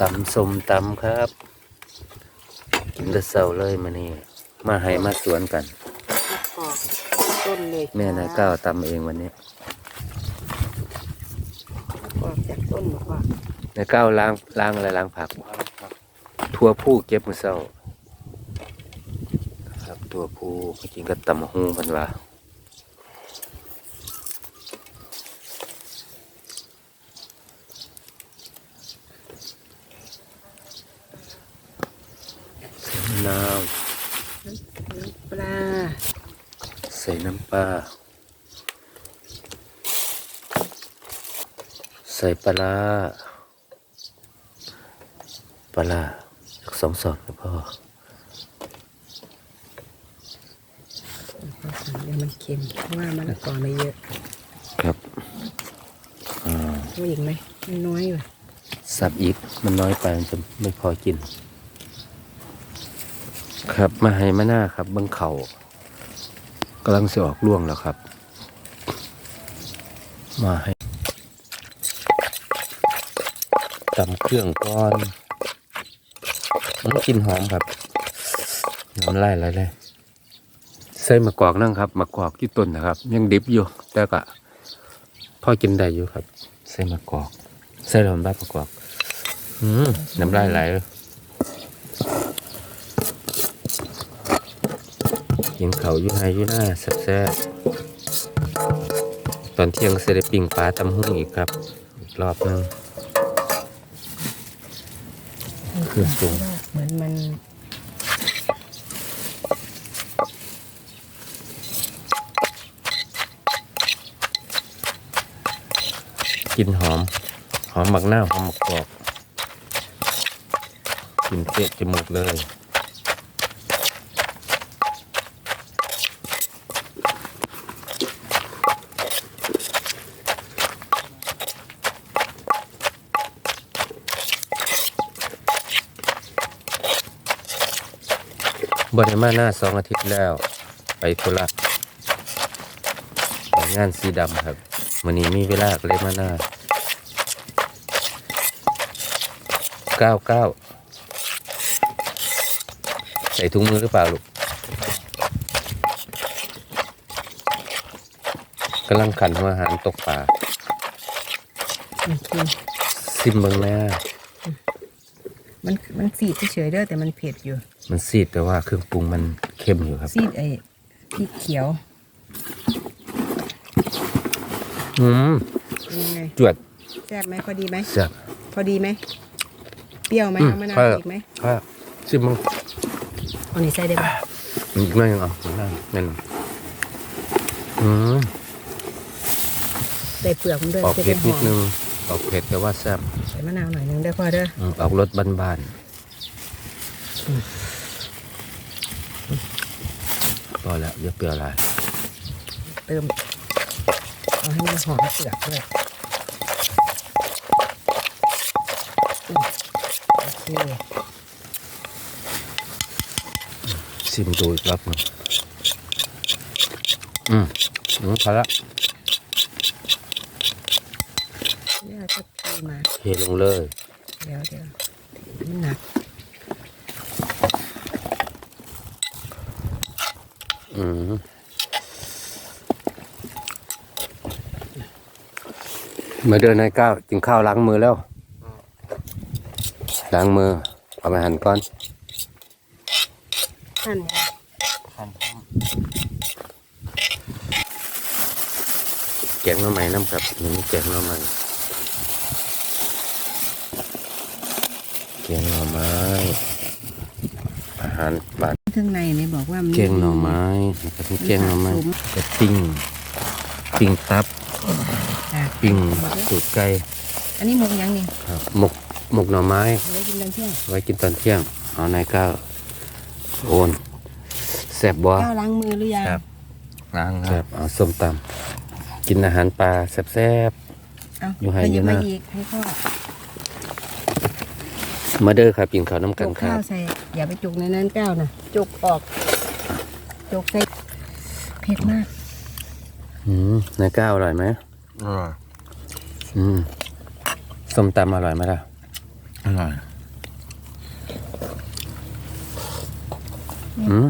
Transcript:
ตำส้มตำครับ กินแต่เสาเลยมานี่มาให้มาสวนกันออกต้นเลยแม่นายก้าวตำเองวันนี้ออกจากต้นบอกว่านายก้าวล้างล้างอะไรล้างผักทั่วผู้เก็บมือเศร้าครับ ตัวผู้มากินกับตำบักหูกันว่า ใส่มะนาวปลา ใส่น้ำปลา ใส่ปลาร้าปลาร้าสักสองสอดก็พอเดี๋ยวมันเค็มเพราะว่ามะละกอไม่เยอะ ครับอ่ารู้อีกไหมมันน้อยว่ะสับอีก มันน้อยไปมันจะไม่พอกิน ครับ มาให้มาหน้าครับบิ้งเขากำลังจะออกร่วงแล้วครับ มาให้ตำเครื่องก้อน มันกินหอมครับน้ำลายไหลเลยใส่มะกอกนั่งครับมะกอกที่ต้นนะครับ ยังดิบอยู่ แต่ก็พอกินได้อยู่ครับ ใส่มะกอก ใส่ลมบ้ามะกอกอืมน้ำลายไหลเลย กินเขาวอยู่ไฮอยู่หน้าแซ่บๆตอนเที่ยงเสได็จปิ่งปลาตำหุ่งอีกครับ อีกรอบหนึงเครื่องปรุงเหมือนมันกลินหอม หอมหมักหน้าวหอมหมักกอกกลินเตะจมูกเลย บริมาหน้าสองอาทิตย์แล้ว ไปธุระไปงานสีดำครับวันนี้มีเวลาก็เลยมาหน้าเก้าเก้าใส่ถุงมือหรือเปล่าลูกกำลังขันหัวอาหารตกป่ามันเค็มซิมเบิงแม่มันมันสีดเฉยๆเด้อแต่มันเผ็ดอยู่ มันซีดแต่ว่าเครื่องปรุงมันเข้มอยู่ครับ ซีดไอ้พริกเขียวอืมเป็นยังไงจวดแซ่บไหมพอดีไหมแซ่บพอดีไหมเปรี้ยวไหมอืมเอามะนาวใช่อีกไหมค่ะซิมมึงเอานี่ใส่ได้ปะอีกหน่อยหนึงเอะนั่นนั่นอืมใส่เปลือกมันด้วยออกจะเผ็ได้ดหนิอดมนึงออกเผ็ดแต่ว่าแซ่บใส่มะนาวหน่อยนึงได้อพอเด้ออืมออกรสบานๆ พอแล้วอย่าเปรี้ยวอะไรเติมเอาให้มันหอมเปลือกด้วยอืมโอเคชิมดูอีกรอบหนึงอืมอืมพอละเดี๋ยวจะพีมาเทลงเลย เดี๋ยวเดี๋ยวมันหนัก อืมมาเดินในก้าวกินข้าวล้างมือแล้ว ล้างมือ เอาไปหั่นก่อน หั่นไงแกงหน่อไม้น้ำกับนี่แกงหน่อไม้แกงหน่อไม้อาหารบ้าน ข้างในเนี่ยบอกว่ามันแกงหน่อไม้นะครับมีแกงหน่อไม้กระปิ้งปิ้งตับอะปิ้งสูตรไก่อันนี้หมกยังนี่ครับหมกหมกหน่อไม้ไว้กินตอนเที่ยงไว้กินตอนเที่ยงเอานายก้าวโอนแซ่บบ่ ก้าวล้างมือหรือยังครับ ล้างครับเอาส้มตำกินอาหารปลาแซ่บ เอาอยู่ให้ขอยู่ยับนะมาอีกให้พ่อๆ มาเด้อครับกินข้าวน้ำจุกันกครัข้าบ วใส่ อย่าไปจุกในนั้นก้าวนะจุกออก จุกใส่เผ็ดมาก อืมนายก้าวอร่อยไหมอร่อยอืมส้มตำอร่อยไหมล่ะ อร่อยอืม